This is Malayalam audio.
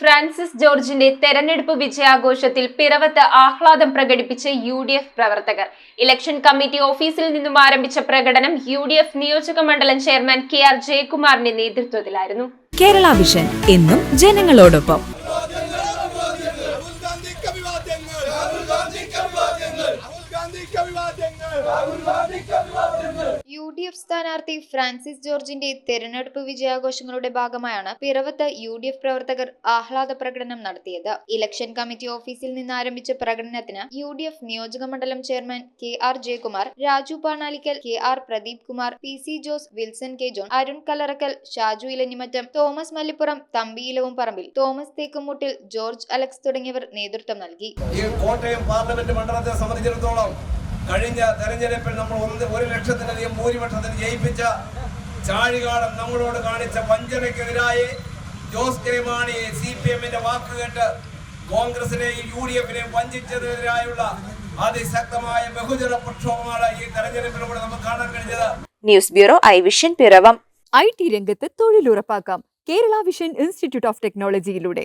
ഫ്രാൻസിസ് ജോർജിന്റെ തെരഞ്ഞെടുപ്പ് വിജയാഘോഷത്തിൽ പിറവത്ത് ആഹ്ലാദം പ്രകടിപ്പിച്ച് യു ഡി എഫ് പ്രവർത്തകർ. ഇലക്ഷൻ കമ്മിറ്റി ഓഫീസിൽ നിന്നും ആരംഭിച്ച പ്രകടനം യു ഡി എഫ് നിയോജക മണ്ഡലം ചെയർമാൻ കെ ആർ ജയകുമാറിന്റെ നേതൃത്വത്തിലായിരുന്നു. കേരള വിഷൻ എന്നും ജനങ്ങളോടൊപ്പം. രാഹുൽ ഡി എഫ് സ്ഥാനാർത്ഥി ഫ്രാൻസിസ് ജോർജിന്റെ തെരഞ്ഞെടുപ്പ് വിജയാഘോഷങ്ങളുടെ ഭാഗമായാണ് പിറവത്ത് യു ഡി എഫ് പ്രവർത്തകർ ആഹ്ലാദ പ്രകടനം നടത്തിയത്. ഇലക്ഷൻ കമ്മിറ്റി ഓഫീസിൽ നിന്ന് ആരംഭിച്ച പ്രകടനത്തിന് യു ഡി എഫ് നിയോജക മണ്ഡലം chairman K R Jayakumar Raju Panalikkal K R Pradeep Kumar P C Jose Wilson K John Arun Kalarakkal Shaju Elanjimattam Thomas Mallippuram തമ്പിയിലവും Parambil Thomas Thekkumuttil George Alex തുടങ്ങിയവർ നേതൃത്വം നൽകി. കോട്ടയം പാർലമെന്റ് മണ്ഡലത്തെ സംബന്ധിച്ചിടത്തോളം കഴിഞ്ഞ തെരഞ്ഞെടുപ്പിൽ നമ്മൾ ഒന്ന് ഒരു ലക്ഷത്തിലധികം ഭൂരിപക്ഷത്തിന് ജയിപ്പിച്ച ചാഴികാടം നമ്മളോട് കാണിച്ച വഞ്ചനയ്ക്കെതിരായി Jose K Mani C P എമ്മിന്റെ വാക്ക് കേട്ട് കോൺഗ്രസിനെയും യു ഡി എഫിനെയും വഞ്ചിച്ചതിനെതിരായുള്ള അതിശക്തമായ ബഹുജന പ്രക്ഷോഭമാണ് ഈ തെരഞ്ഞെടുപ്പിലൂടെ നമുക്ക് കാണാൻ കഴിഞ്ഞത്. News bureau I vision Piravom. I T രംഗത്ത് തൊഴിലുറപ്പാക്കാം. Kerala vision institute of ടെക്നോളജിയിലൂടെ